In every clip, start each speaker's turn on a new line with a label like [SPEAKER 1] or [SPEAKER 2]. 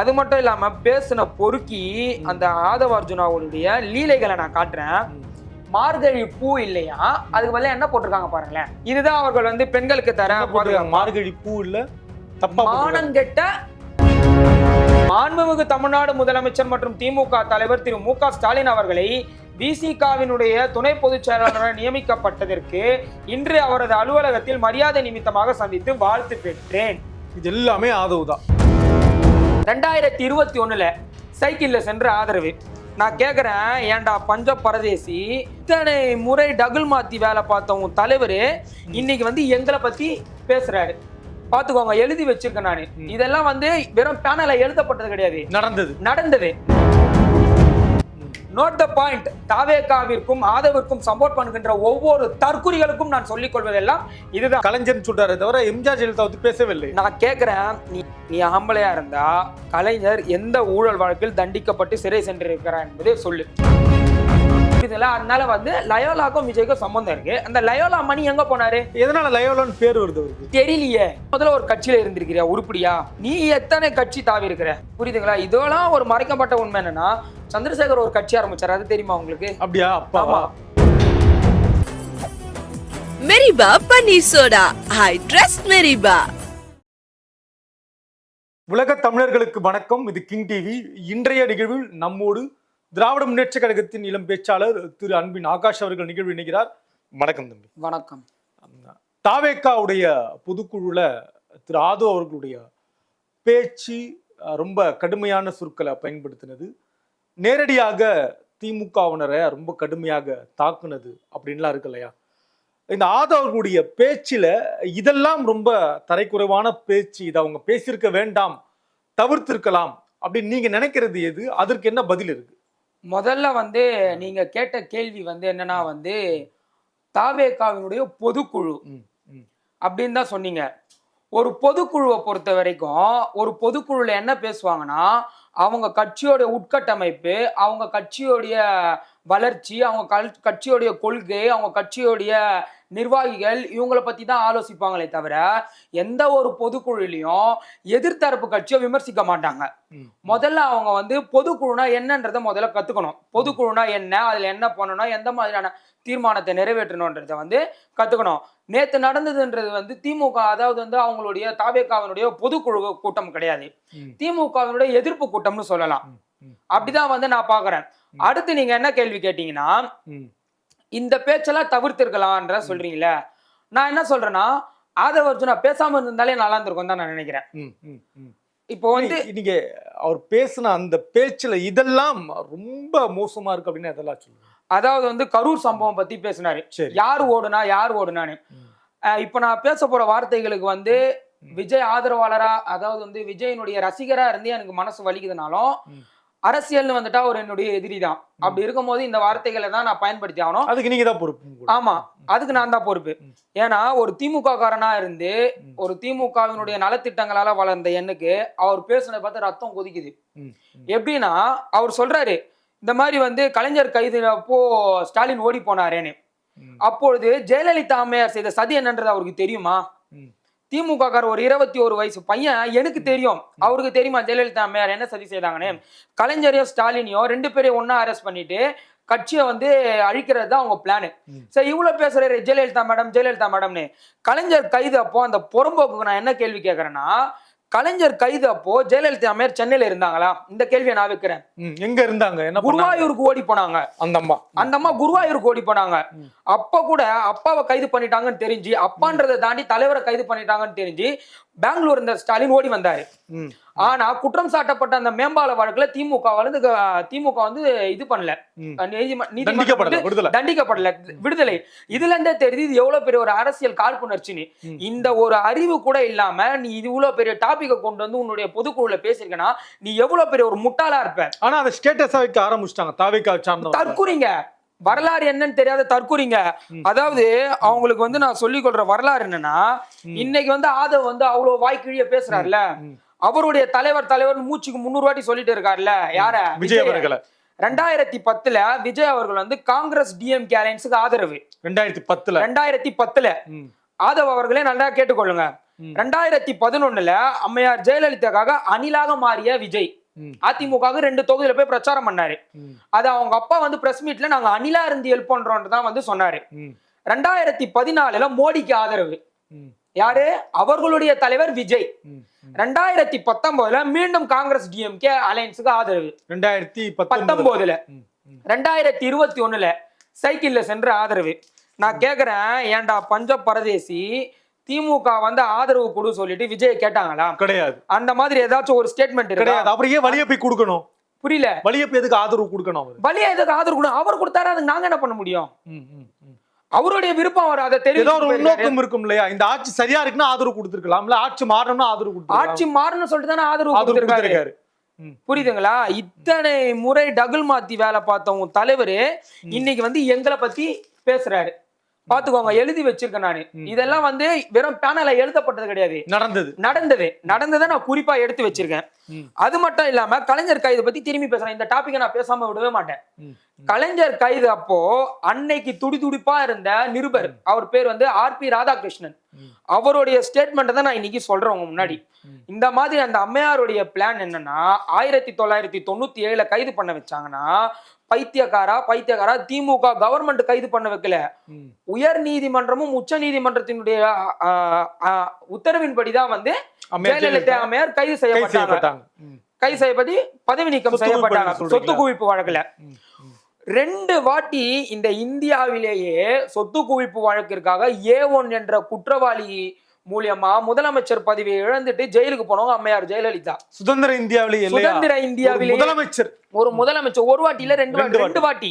[SPEAKER 1] அது மட்டும் இல்லாம பேசின பொறுக்கி அந்த ஆதவ அர்ஜுனாவுடைய லீலைகளை நான் காட்டுறேன். மார்கழி பூ இல்லையா? அதுக்கு பதிலா என்ன போட்டிருக்காங்க பாருங்களேன். இதுதான் அவர்கள் வந்து பெண்களுக்கு தர
[SPEAKER 2] மார்கழி பூ இல்ல.
[SPEAKER 1] மானங்கெட்ட மாண்புமிகு தமிழ்நாடு முதலமைச்சர் மற்றும் திமுக தலைவர் திரு மு க ஸ்டாலின் அவர்களை விசிகாவினுடைய துணை பொதுச் செயலாளராக நியமிக்கப்பட்டதற்கு இன்று அவரது அலுவலகத்தில் மரியாதை நிமித்தமாக சந்தித்து வாழ்த்து பெற்றேன்.
[SPEAKER 2] இது எல்லாமே ஆதரவு தான்.
[SPEAKER 1] ரெண்டாயிரத்தி இருபத்தி ஒண்ணுல சைக்கிள்ல சென்ற ஆதரவு. நான் கேக்குறேன் ஏன்டா பஞ்ச பரதேசி இத்தனை முறை டகுல் மாத்தி வேலை பார்த்த உன் தலைவர் இன்னைக்கு வந்து எங்களை பத்தி பேசுறாரு. பாத்துக்கோங்க எழுதி வச்சிருக்கேன் நானு. இதெல்லாம் வந்து வெறும் பேனல எழுதப்பட்டது கிடையாது.
[SPEAKER 2] நடந்தது.
[SPEAKER 1] நடந்தது. நோட் த பாயிண்ட் தாவேகாவிற்கும் ஆதவிற்கும் சப்போர்ட் பண்ணுகின்ற ஒவ்வொரு தற்குறிகளுக்கும் நான் சொல்லிக் கொள்வதெல்லாம் இதுதான்.
[SPEAKER 2] கலைஞர்னு சொல்றாரு தவிர எம்ஜிஆர் ஜெயலலிதா வந்து பேசவே இல்லை
[SPEAKER 1] நான் கேட்குறேன் நீ நீ ஆம்பளையா இருந்தா கலைஞர் எந்த ஊழல் வழக்கில் தண்டிக்கப்பட்டு சிறை சென்றிருக்கிறார் என்பதை சொல்லு. இதுல அதனால வந்து லயோலாக்கும் விஜய்க்கும் சம்பந்தம் இருக்கு. அந்த லயோலா மணி எங்க போனாரு?
[SPEAKER 2] எதனால லயோலான்னு பேர் வருது அவருக்கு?
[SPEAKER 1] தெரியலையே. முதல்ல ஒரு கட்சியில இருந்திருக்கிறியா உருப்படியா? நீ எத்தனை கட்சி தாவி இருக்கிற? புரியுதுங்களா? இதெல்லாம் ஒரு மறைக்கப்பட்ட உண்மை என்னன்னா சந்திரசேகர் ஒரு கட்சி ஆரம்பிச்சாரு அது தெரியுமா உங்களுக்கு?
[SPEAKER 2] அப்படியா? அப்பாவா?
[SPEAKER 1] ஆமா.
[SPEAKER 3] Meriba paneer soda. I trust Meriba.
[SPEAKER 2] உலக தமிழர்களுக்கு வணக்கம். இது கிங் டிவி. இன்றைய நிகழ்வில் நம்மோடு திராவிட முன்னேற்ற கழகத்தின் இளம் பேச்சாளர் திரு அன்பின் ஆகாஷ் அவர்கள் நிகழ்வு இணைகிறார். வணக்கம் தம்பி.
[SPEAKER 1] வணக்கம்.
[SPEAKER 2] தாவேக்காவுடைய பொதுக்குழுல திரு ஆதோ அவர்களுடைய பேச்சு ரொம்ப கடுமையான சொற்களை பயன்படுத்தினது. நேரடியாக திமுகவினரை ரொம்ப கடுமையாக தாக்குனது அப்படின்லாம் இருக்கு இல்லையா? இந்த ஆதோ அவர்களுடைய பேச்சில் இதெல்லாம் ரொம்ப தரைக்குறைவான பேச்சு இதை அவங்க பேசியிருக்க வேண்டாம் தவிர்த்திருக்கலாம் அப்படின்னு நீங்க நினைக்கிறது எது? அதற்கு என்ன பதில் இருக்கு?
[SPEAKER 1] முதல்ல வந்து நீங்க கேட்ட கேள்வி வந்து என்னன்னா வந்து தாவேகாவினுடைய பொதுக்குழு. அப்படின்னு தான் சொன்னீங்க ஒரு பொதுக்குழுவை பொறுத்த வரைக்கும் ஒரு பொதுக்குழுல என்ன பேசுவாங்கன்னா அவங்க கட்சியோட உட்கட்டமைப்பு அவங்க கட்சியோடைய வளர்ச்சி அவங்க கல்- கட்சியோடைய கொள்கை அவங்க கட்சியோடைய நிர்வாகிகள் இவங்கள பத்தி தான் ஆலோசிப்பாங்களே தவிர எந்த ஒரு பொதுக்குழுலையும் எதிர்த்தரப்பு கட்சியை விமர்சிக்க மாட்டாங்க. முதல்ல அவங்க வந்து பொதுக்குழுனா என்னன்றதை முதல்ல கத்துக்கணும். பொதுக்குழுனா என்ன அதுல என்ன பண்ணணும் எந்த மாதிரியான தீர்மானத்தை நிறைவேற்றணுன்றதை வந்து கத்துக்கணும். நேத்து நடந்ததுன்றது வந்து திமுக அதாவது வந்து அவங்களுடைய தாவேக்காவினுடைய பொதுக்குழு கூட்டம் கிடையாது. திமுகவினுடைய எதிர்ப்பு கூட்டம்னு சொல்லலாம். அப்படிதான் வந்து நான் பாக்குறேன். அடுத்து நீங்க என்ன கேள்வி கேட்டீங்கன்னா. இந்த பேச்செல்லாம் தவிர்த்திருக்கலாம்ன்ற சொல்றீங்களே நான் என்ன சொல்றேன்னா ஆதவ அர்ஜுனா பேசாம இருந்தாலே நல்லா இருந்திருக்கும் தான் நான் நினைக்கிறேன். இப்போ வந்து
[SPEAKER 2] நீங்க அவர் பேசின அந்த பேச்சுல இதெல்லாம் ரொம்ப மோசமா இருக்கு அப்படின்னு அதெல்லாம் சொல்லுங்க
[SPEAKER 1] அதாவது வந்து கரூர் சம்பவம் பத்தி பேசினாரு யார் ஓடுனா யார் ஓடுனான்னு. அஹ் இப்ப நான் பேச போற வார்த்தைகளுக்கு வந்து விஜய் ஆதரவாளரா அதாவது வந்து விஜயனுடைய ரசிகரா இருந்து எனக்கு மனசு வலிக்குதுனாலும். அரசியல்னு வந்துட்டா ஒரு என்னுடைய எதிரி தான் அப்படி இருக்கும்போது இந்த வார்த்தைகளை தான் நான் பயன்படுத்தி ஆகணும்
[SPEAKER 2] அதுக்கு நீங்க தான் பொறுப்பு.
[SPEAKER 1] ஆமா அதுக்கு நான் தான் பொறுப்பு. ஏன்னா ஒரு திமுக காரனா இருந்து. ஒரு திமுகவினுடைய நலத்திட்டங்களால வளர்ந்த எண்ணுக்கு அவர் பேசுனதை பார்த்து ரத்தம் கொதிக்குது. எப்படின்னா அவர் சொல்றாரு இந்த மாதிரி வந்து கலைஞர் கைது அப்போ ஸ்டாலின் ஓடி போனாரேன்னு. அப்பொழுது ஜெயலலிதா அம்மையார் செய்த சதி என்னன்றது அவருக்கு தெரியுமா. திமுக கார் ஒரு இருபத்தி ஒரு வயசு பையன் எனக்கு தெரியும். அவருக்கு தெரியுமா ஜெயலலிதா அம்மையார் என்ன சதி செய்தாங்கன்னு? கலைஞரையும் ஸ்டாலினையும் ரெண்டு பேரையும் ஒண்ணா அரெஸ்ட் பண்ணிட்டு கட்சியை வந்து அழிக்கிறது தான் அவங்க பிளானு. சரி இவ்வளவு பேசுறாரு ஜெயலலிதா மேடம் ஜெயலலிதா மேடம்னு. கலைஞர் கைது அப்போ அந்த புறம்போக்குக்கு நான் என்ன கேள்வி கேட்கறேன்னா கலைஞர் கைது அப்போ ஜெயலலிதா அம்மையார் சென்னையில இருந்தாங்களா இந்த கேள்வியை நான் வைக்கிறேன்.
[SPEAKER 2] எங்க இருந்தாங்க என்ன?
[SPEAKER 1] குருவாயூருக்கு ஓடி போனாங்க
[SPEAKER 2] அந்த அம்மா
[SPEAKER 1] அந்த அம்மா குருவாயூருக்கு ஓடி போனாங்க. அப்ப கூட அப்பாவை கைது பண்ணிட்டாங்கன்னு தெரிஞ்சு அப்பான்றதை தாண்டி தலைவரை கைது பண்ணிட்டாங்கன்னு தெரிஞ்சு பெங்களூர் இருந்த ஸ்டாலின் ஓடி வந்தாரு. ஆனா குற்றம் சாட்டப்பட்ட அந்த மேம்பால வழக்குல திமுக வந்து திமுக வந்து இது பண்ணல.
[SPEAKER 2] தண்டிக்கப்படல விடுதலை.
[SPEAKER 1] தண்டிக்கப்படல விடுதலை. இதுல இருந்தே தெரியுது இது எவ்வளவு பெரிய ஒரு அரசியல் காழ்ப்புணர்ச்சின்னு. இந்த ஒரு அறிவு கூட இல்லாம நீ இது இவ்வளவு பெரிய டாபிக்கை கொண்டு வந்து உன்னுடைய பொதுக்குழுல பேசியிருக்கனா நீ எவ்வளவு பெரிய ஒரு முட்டாளா இருப்ப.
[SPEAKER 2] ஆனா அதை ஸ்டேட்டஸா வைக்க ஆரம்பிச்சிட்டாங்க தாவேக்கா சார்ந்தவங்க.
[SPEAKER 1] தற்குறிங்க. வரலாறு என்னன்னு தெரியாத தற்குறிங்க. அதாவது அவங்களுக்கு வந்து நான் சொல்லிக் கொள்ற வரலாறு என்னன்னா. இன்னைக்கு வந்து ஆதவ் வந்து அவ்வளவு வாய்க்கிழிய பேசுறாருல. அவருடைய தலைவர் தலைவர் மூச்சுக்கு முன்னூறு வாட்டி சொல்லிட்டு இருக்காருல்ல யார
[SPEAKER 2] விஜய் அவர்களை
[SPEAKER 1] ரெண்டாயிரத்தி பத்துல விஜய் அவர்கள் வந்து காங்கிரஸ் டிஎம்கே அலையன்ஸுக்கு ஆதரவு
[SPEAKER 2] ரெண்டாயிரத்தி பத்துல
[SPEAKER 1] ரெண்டாயிரத்தி பத்துல. ஆதவ் அவர்களே நல்லா கேட்டுக்கொள்ளுங்க. ரெண்டாயிரத்தி பதினொன்னுல அம்மையார் ஜெயலலிதாக்காக அணிலாக மாறிய விஜய். அதிமுக ரெண்டு தொகுதியில போய் பிரச்சாரம் பண்ணாரு. அது அவங்க அப்பா வந்து பிரஸ் மீட்ல நாங்க அணிலா இருந்து ஹெல்ப் பண்றோம்னு தான் வந்து சொன்னாரு. ரெண்டாயிரத்தி பதினாலுல மோடிக்கு ஆதரவு. யாரு? அவர்களுடைய தலைவர் விஜய். ரெண்டாயிரத்தி பத்தொன்பதுல மீண்டும் காங்கிரஸ் டிஎம்கே அலையன்ஸுக்கு ஆதரவு.
[SPEAKER 2] ரெண்டாயிரத்தி பத்தொன்பது
[SPEAKER 1] பத்தொன்பதுல. ரெண்டாயிரத்தி இருபத்தி ஒண்ணுல சைக்கிள்ல சென்று ஆதரவு. நான் கேக்குறேன் ஏன்டா பஞ்ச பரதேசி திமுக வந்து ஆதரவு கொடு சொல்லிட்டு விஜய் கேட்டாங்களா?
[SPEAKER 2] கிடையாது.
[SPEAKER 1] அந்த மாதிரி ஏதாச்சும் ஒரு ஸ்டேட்மெண்ட்
[SPEAKER 2] கிடையாது. ஏன் வழிய போய் கொடுக்கணும்?
[SPEAKER 1] புரியல.
[SPEAKER 2] வழிய போய் எதுக்கு ஆதரவு கொடுக்கணும்
[SPEAKER 1] பலியா எதுக்கு ஆதரவு கொடு அவர் கொடுத்தாரு அதுக்கு நாங்க என்ன பண்ண முடியும். அவருடைய விருப்பம் அவர் அதை
[SPEAKER 2] ஏதோ ஒரு உள்நோக்கம் இருக்கும் இல்லையா? இந்த ஆட்சி சரியா இருக்குன்னா ஆதரவு கொடுத்துருக்கலாம்ல. ஆட்சி மாறணும்னா ஆதரவு கொடுத்துருக்கலாம்
[SPEAKER 1] ஆட்சி மாறணும்னு சொல்லிட்டு தானே ஆதரவு கொடுத்திருக்காரு. புரியுதுங்களா? இத்தனை முறை டகுல் மாத்தி வேலை பார்த்த உன் தலைவரு இன்னைக்கு வந்து எங்களை பத்தி பேசுறாரு. பாத்துக்கோங்க எழுதி வச்சிருக்கேன் நானு. இதெல்லாம் வந்து வெறும் பேனல எழுதப்பட்டது கிடையாது.
[SPEAKER 2] நடந்தது.
[SPEAKER 1] நடந்தது. நடந்ததை நான் குறிப்பா எடுத்து வச்சிருக்கேன். அது மட்டும் இல்லாம கலைஞர் கைது பத்தி திரும்பி பேசுறேன். இந்த டாபிக்கை நான் பேசாம விடவே மாட்டேன். கலைஞர் கைது அப்போ அன்னைக்கு துடி துடிப்பா இருந்த நிருபர் அவர் பேர் வந்து ஆர் பி ராதாகிருஷ்ணன். அவருடைய ஸ்டேட்மெண்ட் தான் நான் இன்னைக்கு சொல்றேன் உங்க முன்னாடி. இந்த மாதிரி அந்த அம்மையாருடைய பிளான் என்னன்னா ஆயிரத்தி தொள்ளாயிரத்தி தொண்ணூத்தி ஏழுல கைது பண்ண வச்சாங்கன்னா பைத்தியக்காரா பைத்தியக்காரா திமுக கவர்மெண்ட் கைது பண்ண வைக்கல. உயர் நீதிமன்றமும் உச்ச நீதிமன்றத்தினுடைய உத்தரவின்படிதான் வந்து ஜெயலலிதா அம்மையார் கைது செய்யப்பட்டாங்க. கைது செய்யப்பட்டு பதவி நீக்கம் செய்யப்பட்டாங்க? சொத்து குவிப்பு வழக்குல. ரெண்டு வாட்டி இந்த இந்தியாவிலேயே சொத்து குவிப்பு வழக்கிற்காக ஏ ஒன் என்ற குற்றவாளி மூலியமா முதலமைச்சர் பதவியை இழந்துட்டு ஜெயிலுக்கு போனவங்க அம்மையார் ஜெயலலிதா.
[SPEAKER 2] சுதந்திர இந்தியாவிலே இல்லையா?
[SPEAKER 1] சுதந்திர
[SPEAKER 2] ஒரு
[SPEAKER 1] இந்தியாவிலேயே
[SPEAKER 2] முதலமைச்சர்.
[SPEAKER 1] ஒரு முதலமைச்சர் ஒரு வாட்டி இல்ல ரெண்டு வாட்டி. ரெண்டு வாட்டி.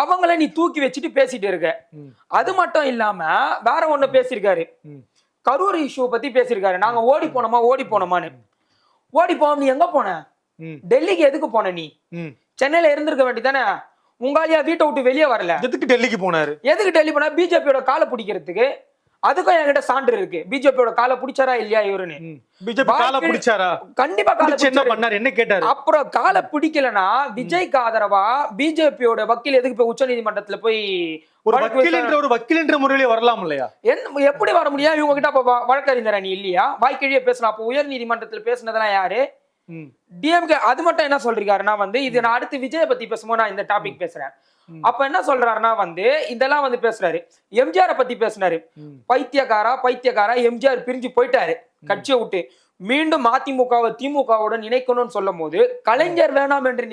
[SPEAKER 1] அவங்கள நீ தூக்கி வச்சுட்டு பேசிட்டு இருக்க. அது மட்டும் இல்லாம வேற ஒண்ணு பேசியிருக்காரு. கரூர் இஷ்யூ பத்தி பேசியிருக்காரு. நாங்க ஓடி போனோமா? ஓடி போனோமான்னு. ஓடி போவோம் நீ எங்க போன. டெல்லிக்கு எதுக்கு போன நீ. சென்னையில இருந்திருக்க வேண்டியதானே? உங்காலியா வீட்டை விட்டு வெளியே வரல.
[SPEAKER 2] எதுக்கு டெல்லிக்கு போனாரு?
[SPEAKER 1] எதுக்கு டெல்லி போனா? பிஜேபியோட காலை பிடிக்கிறதுக்கு அதுக்கும் என்கிட்ட சான்று இருக்கு. பிஜேபியோட காலை பிடிச்சாரா இல்லையா இவருன்னு?
[SPEAKER 2] பிஜேபி கால பிடிச்சாரா?
[SPEAKER 1] கண்டிப்பா காலை
[SPEAKER 2] என்ன. பண்ணாரு? என்ன கேட்டாரு?
[SPEAKER 1] அப்புறம் காலை பிடிக்கலனா விஜய்க்கு ஆதரவா பிஜேபியோட வக்கீல் எதுக்கு போய் உச்ச நீதிமன்றத்துல போய்
[SPEAKER 2] ஒரு வக்கீல் என்ற ஒரு வக்கீல் என்ற முறையிலே வரலாம் இல்லையா?
[SPEAKER 1] என்ன எப்படி வர முடியும்? இவங்க கிட்ட அப்ப வழக்கறிஞரா நீ இல்லையா? வாய்க்கழியே பேசணும் அப்போ உயர் நீதிமன்றத்துல பேசுனதெல்லாம் யாரு. டிஎம்கே அது மட்டும் என்ன சொல்றாருன்னா வந்து இது நான் அடுத்து விஜய பத்தி பேசும்போது நான் இந்த டாபிக் பேசுறேன். அப்ப என்ன சொல்றாருன்னா வந்து இதெல்லாம் வந்து பேசுறாரு. எம்ஜிஆரை பத்தி பேசுனாரு. பைத்தியக்காரா பைத்தியக்காரா எம்ஜிஆர் பிரிஞ்சு போயிட்டாரு. கட்சியை விட்டு. மீண்டும் அதிமுகவை திமுகவுடன் இணைக்கணும்னு சொல்லும் போது கலைஞர் வேணாம் என்று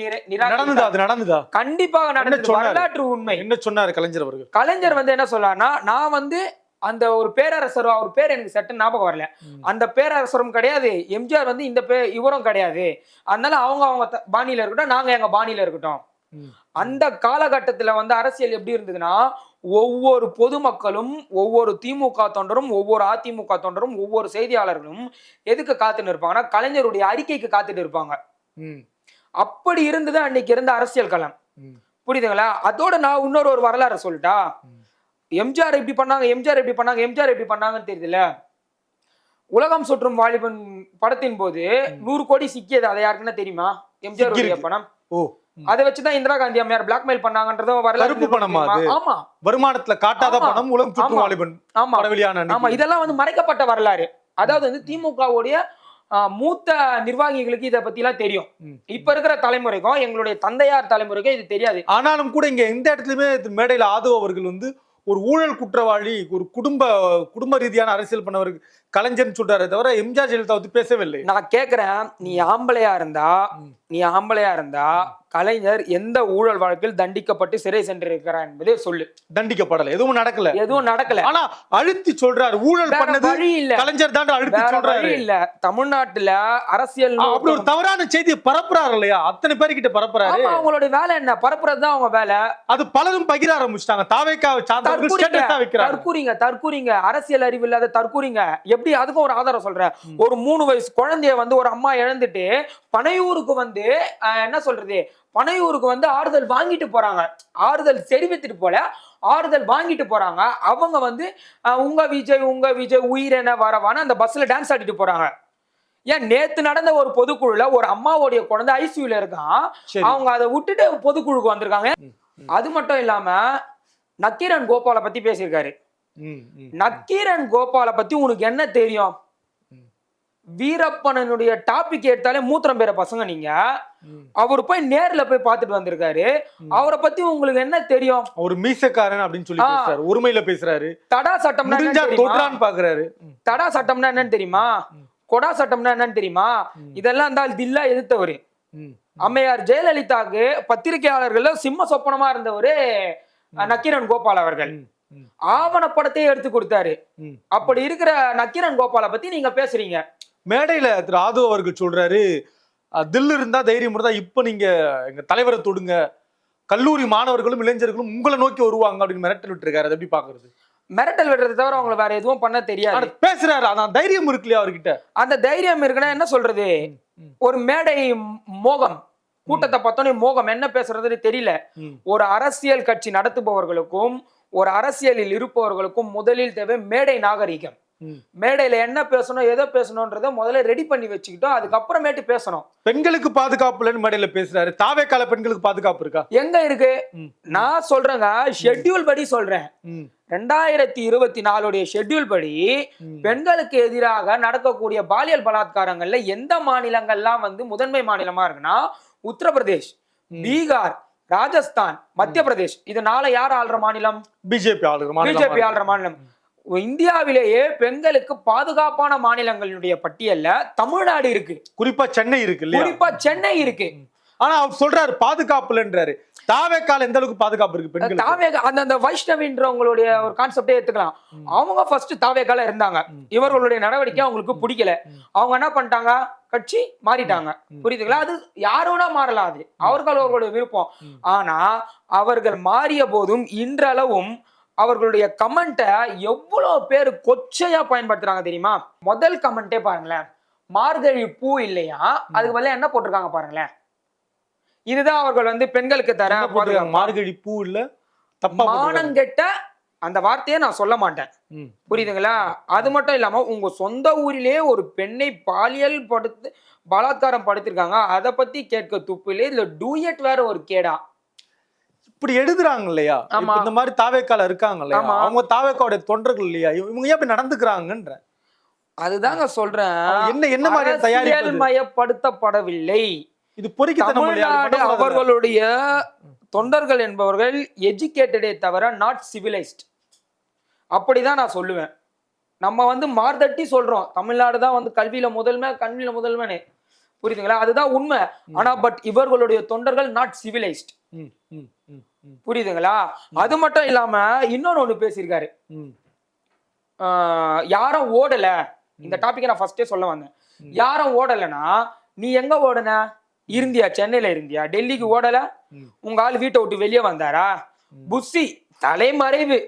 [SPEAKER 2] நடந்ததா. அது நடந்ததா?
[SPEAKER 1] கண்டிப்பாக நடந்தது? வரலாற்று உண்மை.
[SPEAKER 2] என்ன சொன்னாரு கலைஞர் அவர்கள்?
[SPEAKER 1] கலைஞர் வந்து என்ன சொல்றாருன்னா நான் வந்து அந்த ஒரு பேரரசரும் அவர் பேர் எனக்கு சட்டு ஞாபகம் வரல. அந்த பேரரசரும் கிடையாது. எம்ஜிஆர் வந்து இந்த பே இவரும் கிடையாது. அதனால அவங்க அவங்க பாணியில இருக்கட்டும் நாங்க எங்க பாணியில இருக்கட்டும். அந்த காலகட்டத்துல வந்து அரசியல் எப்படி இருந்ததுன்னா ஒவ்வொரு பொதுமக்களும் ஒவ்வொரு திமுக தொண்டரும் ஒவ்வொரு அதிமுக தொண்டரும் ஒவ்வொரு செய்தியாளர்களும் எதுக்கு காத்துன்னு இருப்பாங்கன்னா கலைஞருடைய அறிக்கைக்கு காத்துட்டு இருப்பாங்க. அப்படி இருந்தது அன்னைக்கு இருந்த அரசியல் களம். புரியுதுங்களா? அதோட நான் இன்னொரு ஒரு வரலாறு சொல்லட்டா. எம்ஜிஆர் இப்படி பண்ணாங்க எம்ஜிஆர் இப்படி பண்ணாங்க எம்ஜிஆர் இப்படி பண்ணாங்கன்னு தெரியல உலகம் சுற்றும் வாலிபன் படத்தின் போது நூறு கோடி சிக்கியது அதை யாருக்குன்னா தெரியுமா? எம்ஜிஆர். பணம்.
[SPEAKER 2] ஓ.
[SPEAKER 1] அதை வச்சுதான் இந்திரா காந்தி அம்மையார் பிளாக்மெயில் பண்ணாங்கன்றதும் வரலாறு.
[SPEAKER 2] கருப்பு பணமா?
[SPEAKER 1] ஆமா.
[SPEAKER 2] வருமானத்துல காட்டாத. பணம் உலகம் சுற்றும்
[SPEAKER 1] ஆமா.
[SPEAKER 2] வாலிபன்.
[SPEAKER 1] ஆமா. ஆமா. இதெல்லாம் வந்து மறைக்கப்பட்ட வரலாறு. அதாவது வந்து திமுகவுடைய மூத்த நிர்வாகிகளுக்கு இதை பத்தி எல்லாம் தெரியும். இப்ப இருக்கிற தலைமுறைக்கும் எங்களுடைய தந்தையார் தலைமுறைக்கும் இது தெரியாது.
[SPEAKER 2] ஆனாலும் கூட இங்க எந்த இடத்துலயுமே மேடையில ஆதவ அவர்கள் வந்து ஒரு ஊழல் குற்றவாளி ஒரு குடும்ப குடும்ப ரீதியான அரசியல் பண்ணவர்கள் கலைஞர்னு சொல்றாரே தவிர எம்ஜிஆர் ஜெயலலிதா பத்தி பேசவே இல்லை
[SPEAKER 1] நான் கேக்குறேன். நீ ஆம்பளையா இருந்தா. நீ ஆம்பளையா இருந்தா கலைஞர் எந்த ஊழல் வழக்கில் தண்டிக்கப்பட்டு சிறை சென்றிருக்கிறார் என்பதை சொல்லு.
[SPEAKER 2] தண்டிக்கப்படல. எதுவும் நடக்கல.
[SPEAKER 1] எதுவும் நடக்கல.
[SPEAKER 2] ஆனா அழுத்தி சொல்றாரு. ஊழல் பண்ணது
[SPEAKER 1] வழி இல்ல.
[SPEAKER 2] கலைஞர் தான் அழுத்தி சொல்றாரு.
[SPEAKER 1] இல்ல. தமிழ்நாட்டுல அரசியல்
[SPEAKER 2] அப்படி ஒரு தவறான செய்தியை பரப்புறாரு இல்லையா? அத்தனை பேர்கிட்ட பரப்புறாரு.
[SPEAKER 1] ஆமா அவங்களுடைய வேலை என்ன? பரப்புறதுதான் அவங்க வேலை.
[SPEAKER 2] அது பலரும் பகிர ஆரம்பிச்சிட்டாங்க. தாவேக்காவை தான்
[SPEAKER 1] தற்கூரிங்க தற்கூரிங்க அரசியல் அறிவு இல்லாத தற்கூரிங்க எப்படி? அதுக்கும் ஒரு ஆதாரம் சொல்றேன். ஒரு மூணு வயசு குழந்தைய வந்து ஒரு அம்மா இழந்துட்டு பனையூருக்கு வந்து என்ன சொல்றது? பனையூருக்கு வந்து ஆறுதல் வாங்கிட்டு போறாங்க. ஆறுதல் தெரிவித்துட்டு போல ஆறுதல் வாங்கிட்டு போறாங்க. அவங்க வந்து உங்க விஜய் உங்க விஜய் உயிரென வரவான அந்த பஸ்ல டான்ஸ் ஆடிட்டு போறாங்க. ஏன் நேத்து நடந்த ஒரு பொதுக்குழுல ஒரு அம்மாவுடைய குழந்தை ஐசியூல இருக்கான். அவங்க அதை விட்டுட்டு பொதுக்குழுக்கு வந்திருக்காங்க. அது மட்டும் இல்லாம நக்கீரன் கோபாலை பத்தி பேசியிருக்காரு. நக்கீரன் கோபால பத்தி உனக்கு என்ன தெரியும்? வீரப்பனனுடைய டாபிக் எடுத்தாலே மூத்திரம் பேர பசங்க நீங்க. அவர் போய் நேர்ல போய் பார்த்துட்டு வந்திருக்காரு. அவரை பத்தி உங்களுக்கு என்ன தெரியும்?
[SPEAKER 2] ஒரு மீசக்காரன் அப்படின்னு சொல்லி. பேசுறாரு. ஒருமையில பேசுறாரு.
[SPEAKER 1] தடா சட்டம்னா?
[SPEAKER 2] தொற்றான்னு பாக்குறாரு.
[SPEAKER 1] தடா சட்டம்னா என்னன்னு தெரியுமா? கொடா சட்டம்னா என்னன்னு தெரியுமா? இதெல்லாம் இருந்தால் தில்லா எதிர்த்தவரு. அம்மையார் ஜெயலலிதாக்கு பத்திரிகையாளர்கள்ல சிம்ம சொப்பனமா இருந்தவரு நக்கீரன் கோபால் அவர்கள். ஆவணப்படத்தையே எடுத்து கொடுத்தாரு. அப்படி இருக்கிற நக்கீரன் கோபாலை பத்தி நீங்க பேசுறீங்க.
[SPEAKER 2] மேடையில திரு ஆதவ அவர்கள் சொல்றாரு அஹ், தில் இருந்தா தைரியம் இருந்தா இப்ப நீங்க எங்க தலைவரை தொடுங்க. கல்லூரி மாணவர்களும் இளைஞர்களும் உங்களை நோக்கி வருவாங்க அப்படின்னு மிரட்டல் விட்டுருக்காரு. அதை எப்படி பாக்குறது?
[SPEAKER 1] மிரட்டல் விடுறதை தவிர அவங்களை வேற எதுவும் பண்ண தெரியாது.
[SPEAKER 2] பேசுறாரு. அதான் தைரியம் இருக்கு இல்லையா அவர்கிட்ட?
[SPEAKER 1] அந்த தைரியம் இருக்குன்னா என்ன சொல்றது. ஒரு மேடை மோகம் கூட்டத்தை பார்த்தோன்னே மோகம். என்ன பேசுறதுன்னு தெரியல. ஒரு அரசியல் கட்சி நடத்துபவர்களுக்கும் ஒரு அரசியலில் இருப்பவர்களுக்கும் முதலில் தேவை மேடை நாகரிகம். மேடையில என்ன பேசணும் எதை பேசணும்ன்றத முதல்ல ரெடி பண்ணி வச்சுக்கிட்டோம். அதுக்கப்புறமேட்டு பேசணும்.
[SPEAKER 2] பெண்களுக்கு பாதுகாப்பு இல்லைன்னு மேடையில பேசுறாரு. தாவேக்கால பெண்களுக்கு பாதுகாப்பு இருக்கா?
[SPEAKER 1] எங்க இருக்கு. நான் சொல்றேங்க ஷெட்யூல் படி சொல்றேன். ரெண்டாயிரத்தி இருபத்தி நாலுடைய ஷெட்யூல் படி. பெண்களுக்கு எதிராக நடக்கக்கூடிய பாலியல் பலாத்காரங்கள்ல எந்த மாநிலங்கள்லாம் வந்து முதன்மை மாநிலமா இருக்குன்னா உத்தரப்பிரதேஷ் பீகார் ராஜஸ்தான் மத்திய பிரதேஷ் இது நாளை யார் ஆள்ற மாநிலம்?
[SPEAKER 2] பிஜேபி மாநிலம்
[SPEAKER 1] பிஜேபி ஆள்ற மாநிலம். இந்தியாவிலேயே பெண்களுக்கு பாதுகாப்பான மாநிலங்களுடைய பட்டியல்ல தமிழ்நாடு இருக்கு.
[SPEAKER 2] குறிப்பா சென்னை இருக்கு
[SPEAKER 1] குறிப்பா சென்னை இருக்கு.
[SPEAKER 2] ஆனா அவர் சொல்றாரு பாதுகாப்பு இல்லைன்றாரு தாவேக்கால எந்த அளவுக்கு பாதுகாப்பு இருக்கு பெண்களுக்கு?
[SPEAKER 1] தாவேக அந்த அந்த வைஷ்ணவின்றவங்களுடைய ஒரு கான்செப்டே எடுத்துக்கலாம். அவங்க ஃபர்ஸ்ட் தாவேகால இருந்தாங்க. இவர்களுடைய நடவடிக்கை அவங்களுக்கு பிடிக்கல. அவங்க என்ன பண்ணிட்டாங்க? கட்சி மாறிட்டாங்க. புரியுதுங்களா? அது யாருன்னா மாறலாம் அது. அவர்கள் அவர்களுடைய விருப்பம். ஆனா அவர்கள் மாறிய போதும் இன்றளவும் அவர்களுடைய கமெண்ட்டை எவ்வளவு பேர் கொச்சையா பயன்படுத்துறாங்க தெரியுமா? முதல் கமெண்ட்டே பாருங்களேன். மார்கழி பூ இல்லையா? அதுக்கு பதிலா என்ன போட்டிருக்காங்க பாருங்களேன். இதுதான் அவர்கள் வந்து பெண்களுக்கு தர?
[SPEAKER 2] மார்கழி பூ இல்ல.
[SPEAKER 1] மானங்கெட்ட அந்த வார்த்தையை நான் சொல்ல மாட்டேன். புரியுதுங்களா? அது மட்டும் இல்லாம உங்க சொந்த ஊரிலேயே ஒரு பெண்ணை பாலியல் படுத்து பலாத்காரம் படுத்திருக்காங்க. அதை பத்தி கேட்க துப்பு இல்லை இதுல டூயட் வேற ஒரு கேடா.
[SPEAKER 2] இப்படி எழுதுறாங்க இல்லையா? இந்த மாதிரி தாவேக்கால இருக்காங்க இல்லையா. அவங்க தாவேக்காவுடைய தொண்டர்கள் இல்லையா? இவங்க ஏன் இப்படி நடந்துக்கிறாங்கன்ற.
[SPEAKER 1] அதுதாங்க சொல்றேன்.
[SPEAKER 2] என்ன என்ன மாதிரி தயாரிப்பு
[SPEAKER 1] மயப்படுத்தப்படவில்லை.
[SPEAKER 2] இது? அது
[SPEAKER 1] தமிழ்நாடு? அவர்களுடைய தொண்டர்கள் என்பவர்கள் எஜுகேட்டடே தவிர நாட் சிவிலைஸ்ட் அப்படிதான் நான் சொல்லுவேன். நம்ம வந்து மார்தட்டி சொல்றோம். தமிழ்நாடு தான் வந்து கல்வியில முதல்மை கல்வியில முதல்மைன்னு. புரியுதுங்களா? அதுதான் உண்மை. ஆனா பட் இவர்களுடைய தொண்டர்கள் நாட் சிவிலைஸ்ட் புரியுதுங்களா? அது மட்டும் இல்லாம இன்னொன்னு ஒண்ணு பேசியிருக்காரு. யாரும் ஓடல. இந்த டாபிக்கை நான் ஃபர்ஸ்டே சொல்ல வந்தேன். யாரும் ஓடலைன்னா நீ எங்க ஓடுன? இருந்தியா? சென்னையில இருந்தியா? டெல்லிக்கு ஓடல. உங்க ஆள் வீட்டை விட்டு வெளியே வந்தாரா? புஷி தலைமறைவு.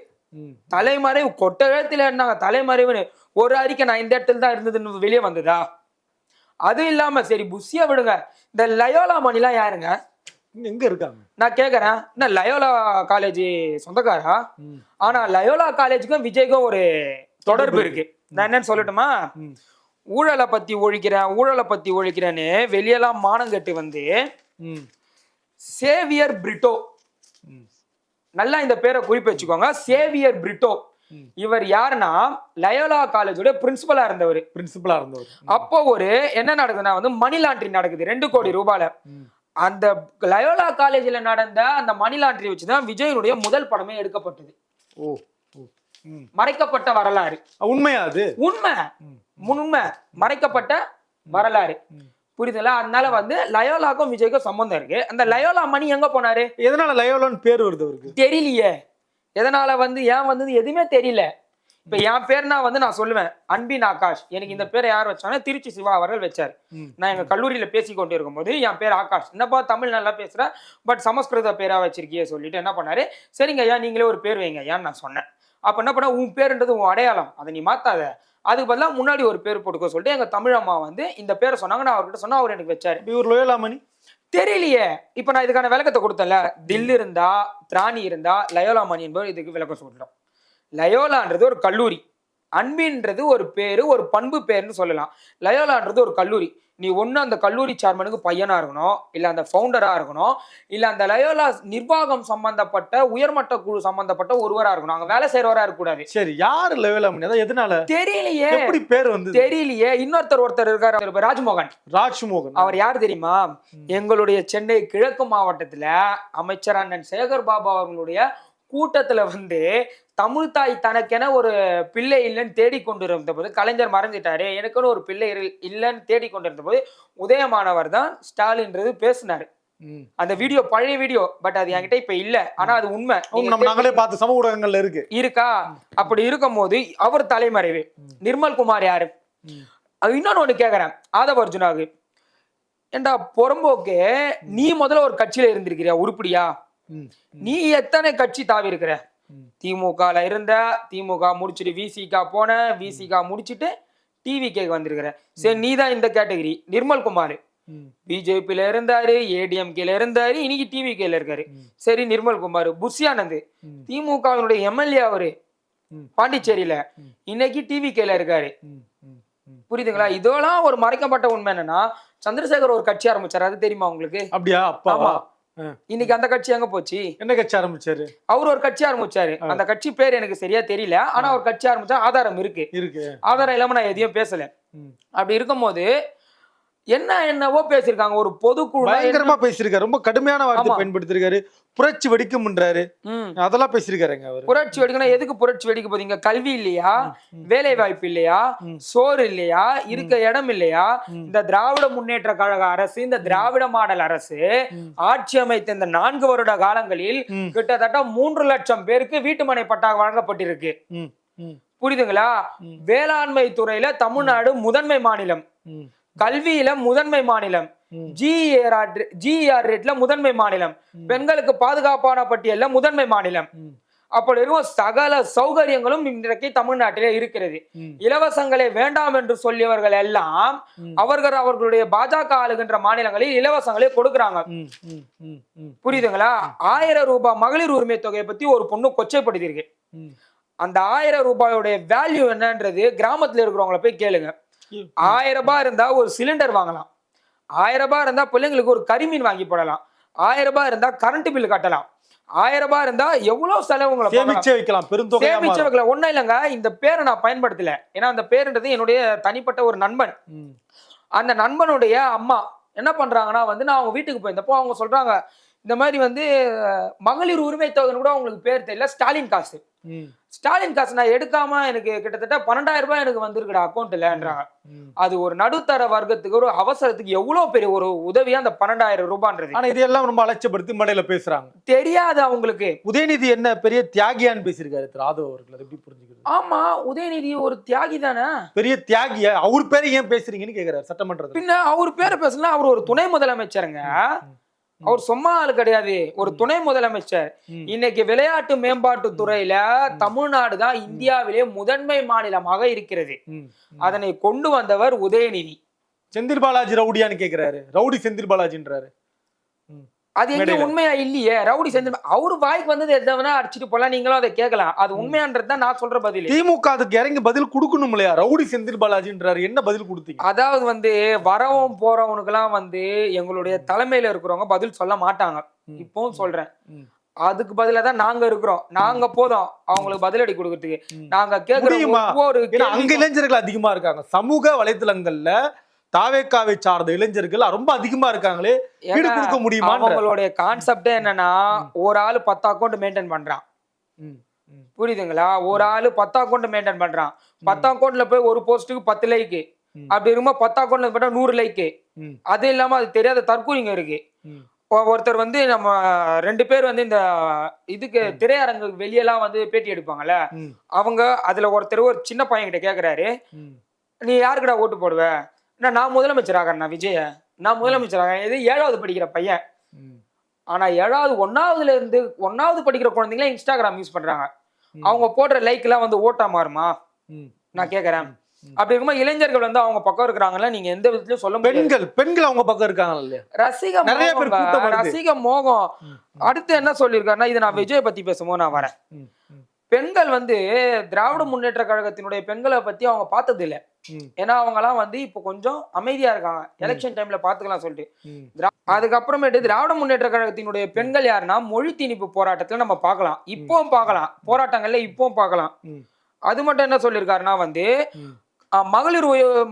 [SPEAKER 1] தலைமறைவு. கொட்ட இடத்துல இருந்தாங்க தலைமறைவுன்னு. ஒரு அறிக்கை நான் இந்த இடத்துல தான் இருந்ததுன்னு வெளியே வந்ததா? அது இல்லாம சரி புஷியா விடுங்க. இந்த லயோலா மணிலாம் யாருங்க?
[SPEAKER 2] எங்க இருக்காங்க.
[SPEAKER 1] நான் கேக்குறேன். என்ன லயோலா காலேஜ் சொந்தக்காரா. ஆனா லயோலா காலேஜுக்கும் விஜய்க்கும் ஒரு தொடர்பு இருக்கு. நான் என்னன்னு சொல்லட்டுமா. ஊழலை பத்தி ஒழிக்கிறேன் ஊழலை பத்தி ஒழிக்கிறேன்னு வெளியெல்லாம் மானம் கட்டு வந்து. சேவியர் பிரிட்டோ. நல்லா இந்த பேரை குறிப்பு வச்சுக்கோங்க. சேவியர் பிரிட்டோ. இவர் யாருன்னா லயோலா காலேஜோட பிரின்சிபலா இருந்தவர்.
[SPEAKER 2] பிரின்சிபலா இருந்தவர்.
[SPEAKER 1] அப்போ ஒரு என்ன நடக்குதுன்னா வந்து மணி லாண்ட்ரி நடக்குது ரெண்டு கோடி ரூபாயில. அந்த லயோலா காலேஜ்ல நடந்த அந்த மணி லாண்ட்ரி வச்சுதான் விஜயனுடைய முதல் படமே எடுக்கப்பட்டது.
[SPEAKER 2] ஓ.
[SPEAKER 1] மறைக்கப்பட்ட வரலாறு.
[SPEAKER 2] உண்மையா அது?
[SPEAKER 1] உண்மை. உண்மை. மறைக்கப்பட்ட வரலாறு. புரியுதுங்களா? அதனால வந்து லயோலாக்கும் விஜய்க்கும் சம்பந்தம் இருக்கு. அந்த லயோலா மணி எங்க போனாரு?
[SPEAKER 2] எதனால லயோலான்னு பேர் வருது அவருக்கு?
[SPEAKER 1] தெரியலையே. எதனால வந்து ஏன் வந்தது எதுவுமே தெரியல. இப்ப என் பேர்னா வந்து நான் சொல்லுவேன் அன்பின் ஆகாஷ். எனக்கு இந்த பேரை யார் வச்சாங்கன்னா திருச்சி சிவா அவர்கள் வச்சாரு. நான் எங்க கல்லூரியில பேசி கொண்டு இருக்கும்போது என் பேர் ஆகாஷ். என்னப்பா தமிழ் நல்லா பேசுற பட் சமஸ்கிருத பேரா வச்சிருக்கியே சொல்லிட்டு என்ன பண்ணாரு சரிங்க ஐயா நீங்களே ஒரு பேர் வைங்க ஐயான்னு நான் சொன்னேன். அப்ப என்ன பண்ண உன் பேருன்றது உன் அடையாளம். அதை நீ மாத்தாத. அதுக்கு பதிலாக முன்னாடி ஒரு பேர் போட்டுக்கோ சொல்லிட்டு எங்க தமிழ் அம்மா வந்து இந்த பேரை சொன்னாங்க. நான் அவர்கிட்ட சொன்னா அவர் எனக்கு வச்சாரு.
[SPEAKER 2] இவர் லோயலா மணி?
[SPEAKER 1] தெரியலையே. இப்ப நான் இதுக்கான விளக்கத்தை கொடுத்தேன்ல. தில் இருந்தா திராணி இருந்தா லயோலா மணி என்பவர் இதுக்கு விளக்கம் சொல்றோம் லயோலான்றது ஒரு கல்லூரி. அன்பின்றது ஒரு பேரு ஒரு பண்பு பேருன்னு சொல்லலாம். லயோலான்றது ஒரு கல்லூரி. நீ ஒண்ணு அந்த கல்லூரி சேர்மனுக்கு பையனா இருக்கணும் இல்ல அந்த ஃபவுண்டரா இருக்கணும் இல்ல அந்த லயோலா நிர்வாகம் சம்பந்தப்பட்ட உயர்மட்ட குழு சம்பந்தப்பட்ட ஒருவரா இருக்கணும். அங்க வேலை செய்யறவரா இருக்கக்கூடாது
[SPEAKER 2] சரி யாரு அம்மனி அதான் எதனால?
[SPEAKER 1] தெரியலையே.
[SPEAKER 2] எப்படி பேர் வந்து
[SPEAKER 1] தெரியலையே. இன்னொருத்தர் ஒருத்தர் இருக்காரு. ராஜ்மோகன்.
[SPEAKER 2] ராஜ்மோகன்.
[SPEAKER 1] அவர் யார் தெரியுமா? எங்களுடைய சென்னை கிழக்கு மாவட்டத்துல அமைச்சர் அண்ணன் சேகர் பாபு அவர்களுடைய கூட்டத்துல வந்து தமிழ் தாய் தனக்கென ஒரு பிள்ளை இல்லைன்னு தேடிக்கொண்டிருந்த போது கலைஞர் மறைஞ்சிட்டாரு எனக்குன்னு ஒரு பிள்ளை இல்லைன்னு தேடிக்கொண்டிருந்த போது உதயமானவர் தான் ஸ்டாலின்றது பேசினாரு. அந்த வீடியோ பழைய வீடியோ பட் அது என்கிட்ட இப்ப இல்ல. ஆனா அது உண்மை.
[SPEAKER 2] நாங்களே பார்த்து சமூக ஊடகங்கள்ல இருக்கு.
[SPEAKER 1] இருக்கா? அப்படி இருக்கும்போது அவர் தலைமறைவு. நிர்மல் குமார் யாரு? இன்னொன்னு ஒண்ணு கேக்குறேன். ஆதவ அர்ஜுனாவுக்கு ஏண்டா புறம்போக்கு நீ முதல்ல ஒரு கட்சியில இருந்திருக்கிறியா? உருப்படியா. நீ எத்தனை கட்சி தாவி இருக்கிற. திமுகல இருந்த திமுக முடிச்சுட்டு விசிகா போன விசிகா முடிச்சுட்டு டிவிகேக்கு வந்திருக்கிற சரி நீ தான் இந்த கேட்டகரி. நிர்மல் குமார். பிஜேபியில இருந்தாரு ஏடிஎம்கேல இருந்தாரு இன்னைக்கு டிவிகேல இருக்காரு.
[SPEAKER 2] ம்.
[SPEAKER 1] சரி நிர்மல் குமார். புஷியானந்த். திமுகவினுடைய எம்எல்ஏ அவரு. பாண்டிச்சேரியில. இன்னைக்கு டிவிகேல இருக்காரு.
[SPEAKER 2] ம். ம். ம்.
[SPEAKER 1] புரியுதுங்களா? இதெல்லாம் ஒரு மறைக்கப்பட்ட உண்மை என்னன்னா சந்திரசேகர் ஒரு கட்சி ஆரம்பிச்சாரு. அது தெரியுமா உங்களுக்கு?
[SPEAKER 2] அப்படியா? அப்பா.
[SPEAKER 1] ஆமா. இன்னைக்கு அந்த கட்சி எங்க போச்சு?
[SPEAKER 2] என்ன கட்சி ஆரம்பிச்சாரு?
[SPEAKER 1] அவர் ஒரு கட்சி ஆரம்பிச்சாரு. அந்த கட்சி பேர் எனக்கு சரியா தெரியல. ஆனா ஒரு கட்சி ஆரம்பிச்சா ஆதாரம் இருக்கு.
[SPEAKER 2] இருக்கு.
[SPEAKER 1] ஆதாரம் இல்லாம நான் எதையும் பேசல. அப்படி இருக்கும்போது என்ன என்னவோ பேசியிருக்காங்க. ஒரு பொதுக்குழு
[SPEAKER 2] பயங்கரமா பேசியிருக்காரு. ரொம்ப கடுமையான வார்த்தை. பயன்படுத்திருக்காரு புரட்சி வெடிக்கும்ன்றாரு. அதெல்லாம் பேசியிருக்காருங்க அவரு.
[SPEAKER 1] புரட்சி வெடிக்கணும் எதுக்கு புரட்சி வெடிக்க போதீங்க கல்வி இல்லையா. வேலை வாய்ப்பு இல்லையா. சோறு இல்லையா? இருக்க இடம் இல்லையா. இந்த திராவிட முன்னேற்ற கழக அரசு இந்த திராவிட மாடல் அரசு. ஆட்சி அமைத்த இந்த நான்கு வருட காலங்களில். கிட்டத்தட்ட மூன்று லட்சம் பேருக்கு வீட்டுமனை பட்டா வழங்கப்பட்டிருக்கு. புரியுதுங்களா. வேளாண்மை துறையில தமிழ்நாடு முதன்மை மாநிலம். கல்வியில முதன்மை மாநிலம். ஜிஆர் ரேட்ல முதன்மை மாநிலம் பெண்களுக்கு பாதுகாப்பான பட்டியல்ல முதன்மை மாநிலம். அப்படி இருக்கும் சகல சௌகரியங்களும் இன்றைக்கு தமிழ்நாட்டிலே இருக்கிறது. இலவசங்களை வேண்டாம் என்று சொல்லியவர்கள் எல்லாம். அவர்கள் அவர்களுடைய பாஜக ஆளுகின்ற மாநிலங்களில் இலவசங்களை கொடுக்கறாங்க. புரியுதுங்களா ஆயிரம் ரூபாய் மகளிர் உரிமை தொகையை பத்தி ஒரு பொண்ணு கொச்சைப்படுத்தியிருக்கு
[SPEAKER 2] ம்.
[SPEAKER 1] அந்த ஆயிரம் ரூபாயோடைய வேல்யூ என்னன்றது கிராமத்துல இருக்கிறவங்கள போய் கேளுங்க ஆயிரம் ரூபாய் இருந்தா ஒரு சிலிண்டர் வாங்கலாம். ஆயிரம் ரூபாய் இருந்தா பிள்ளைங்களுக்கு ஒரு கரிமீன் வாங்கி போடலாம். ஆயிரம் ரூபாய் இருந்தா கரண்ட் பில் கட்டலாம். ஆயிரம் ரூபாய் இருந்தா எவ்வளவு செலவுங்களை.
[SPEAKER 2] சேமிச்சே வைக்கலாம். பெருந்தொகையா
[SPEAKER 1] சேமிச்சு
[SPEAKER 2] மாறும்.
[SPEAKER 1] வைக்கல ஒண்ணும் இல்லைங்க. இந்த பேரை நான் பயன்படுத்தல. ஏன்னா அந்த பேருன்றது என்னுடைய தனிப்பட்ட ஒரு நண்பன். அந்த நண்பனுடைய அம்மா என்ன பண்றாங்கன்னா வந்து நான் அவங்க வீட்டுக்கு போயிருந்தப்போ அவங்க சொல்றாங்க இந்த மாதிரி வந்து மகளிர் உரிமை தொகைன்னு கூட அவங்களுக்கு பேர் தெரியல. ஸ்டாலின் காசு. ஸ்டாலின் காசு நான் எடுக்காம எனக்கு கிட்டத்தட்ட பன்னெண்டாயிரம் ரூபாய் எனக்கு வந்திருக்குடா அக்கௌண்ட்லன்றாங்க.
[SPEAKER 2] அது
[SPEAKER 1] ஒரு நடுத்தர வர்க்கத்துக்கு ஒரு அவசரத்துக்கு எவ்வளவு பெரிய ஒரு உதவியா அந்த பன்னெண்டாயிரம் ரூபான்றது.
[SPEAKER 2] ஆனா இதெல்லாம் ரொம்ப அலட்சியப்படுத்தி மடையில பேசுறாங்க.
[SPEAKER 1] தெரியாது அவங்களுக்கு.
[SPEAKER 2] உதயநிதி என்ன பெரிய தியாகியான்னு பேசியிருக்காரு திரு ஆதவ் அவர்கள். எப்படி புரிஞ்சுக்கிறது?
[SPEAKER 1] ஆமா உதயநிதி ஒரு தியாகி தானே?
[SPEAKER 2] பெரிய தியாகியா அவர் பேரை ஏன் பேசுறீங்கன்னு கேக்குறாரு சட்டமன்றத்துல.
[SPEAKER 1] பின்ன அவர் பேரை பேசலாம் அவர் ஒரு துணை முதலமைச்சருங்க. அவர் சும்மா ஆளு கிடையாது. ஒரு துணை முதலமைச்சர். இன்னைக்கு விளையாட்டு மேம்பாட்டு துறையில தமிழ்நாடு தான் இந்தியாவிலே முதன்மை மாநிலமாக இருக்கிறது. அதனை கொண்டு வந்தவர் உதயநிதி.
[SPEAKER 2] செந்தில் பாலாஜி ரவுடியான்னு கேக்குறாரு. ரவுடி செந்தில் பாலாஜின்றாரு.
[SPEAKER 1] அது எங்க. உண்மையா இல்லையே? ரவுடி செஞ்சு அவரு வாய்க்கு வந்தது எதை வேணா அடிச்சுட்டு போலாம். நீங்களும் அதை கேட்கலாம். அது உண்மையான்றது தான் நான் சொல்ற பதில்.
[SPEAKER 2] திமுக அதுக்கு இறங்கி பதில் கொடுக்கணும் இல்லையா? ரவுடி செந்தில் பாலாஜின்றாரு. என்ன பதில் கொடுத்தீங்க?
[SPEAKER 1] அதாவது வந்து வரவும் போறவனுக்கெல்லாம் வந்து எங்களுடைய தலைமையில இருக்கிறவங்க பதில் சொல்ல மாட்டாங்க. இப்பவும் சொல்றேன். அதுக்கு பதிலா தான் நாங்க இருக்கிறோம். நாங்க போதும். அவங்களுக்கு பதிலடி கொடுக்கறதுக்கு. நாங்க
[SPEAKER 2] ஏன்னா அங்க இளைஞர்கள் அதிகமா இருக்காங்க. சமூக வலைத்தளங்கள்ல தாவேக்காவை சார்ந்த இளைஞர்கள் ரொம்ப அதிகமா இருக்காங்களே ஈடு கொடுக்க முடியுமா
[SPEAKER 1] அவங்களுடைய கான்செப்டே என்னன்னா ஒரு ஆளு பத்து அக்கௌண்ட் மெயின்டைன் பண்றான். புரியுதுங்களா? ஒரு ஆளு பத்து அக்கௌண்ட் மெயின்டைன் பண்றான். பத்து அக்கௌண்ட்ல போய் ஒரு போஸ்ட்டுக்கு பத்து லைக்கு. அப்படி இருக்கும்போது பத்து அக்கௌண்ட்ல போட்டா நூறு லைக்கு அது இல்லாம அது தெரியாத தற்கூலிங்க இருக்கு. ஒருத்தர் வந்து நம்ம ரெண்டு பேர் வந்து இந்த இதுக்கு திரையரங்கு வெளியெல்லாம் வந்து பேட்டி எடுப்பாங்கல்ல அவங்க அதுல ஒருத்தர் ஒரு சின்ன பையன் கிட்ட கேக்குறாரு நீ யாருக்குடா ஓட்டு போடுவ? நான் முதலமைச்சர் ஆகிறேன் நான் விஜய. நான் முதலமைச்சர் ஆகிறேன் இது ஏழாவது படிக்கிற பையன். ஆனா ஏழாவது ஒன்னாவதுல இருந்து ஒன்னாவது படிக்கிற குழந்தைங்களே இன்ஸ்டாகிராம் யூஸ் பண்றாங்க. அவங்க போடுற லைக் எல்லாம் வந்து ஓட்டா மாறுமா? நான் கேக்குறேன். அப்படி இருக்கும்போது இளைஞர்கள் வந்து அவங்க பக்கம் இருக்கிறாங்கல்ல நீங்க எந்த விதத்திலயும் சொல்ல
[SPEAKER 2] பெண்கள் பெண்கள் அவங்க பக்கம் இருக்காங்க
[SPEAKER 1] ரசிக
[SPEAKER 2] நிறைய பேர்.
[SPEAKER 1] ரசிக மோகம் அடுத்து என்ன சொல்லியிருக்காருன்னா இது நான் விஜய் பத்தி பேசும்போது நான் வரேன். பெண்கள் வந்து திராவிட முன்னேற்ற கழகத்தினுடைய பெண்களை பத்தி அவங்க பார்த்தது இல்ல ஏன்னா அவங்கலாம் வந்து இப்போ கொஞ்சம் அமைதியா இருக்காங்க. எலெக்ஷன் டைம்ல பாத்துக்கலாம் சொல்லிட்டு. அதுக்கப்புறமேட்டு திராவிட முன்னேற்ற கழகத்தினுடைய பெண்கள் யாருன்னா மொழி திணிப்பு போராட்டத்துல நம்ம பார்க்கலாம் இப்பவும் பார்க்கலாம் போராட்டங்கள்ல இப்பவும் பார்க்கலாம் அது மட்டும் என்ன சொல்லியிருக்காருன்னா வந்து மகளிர்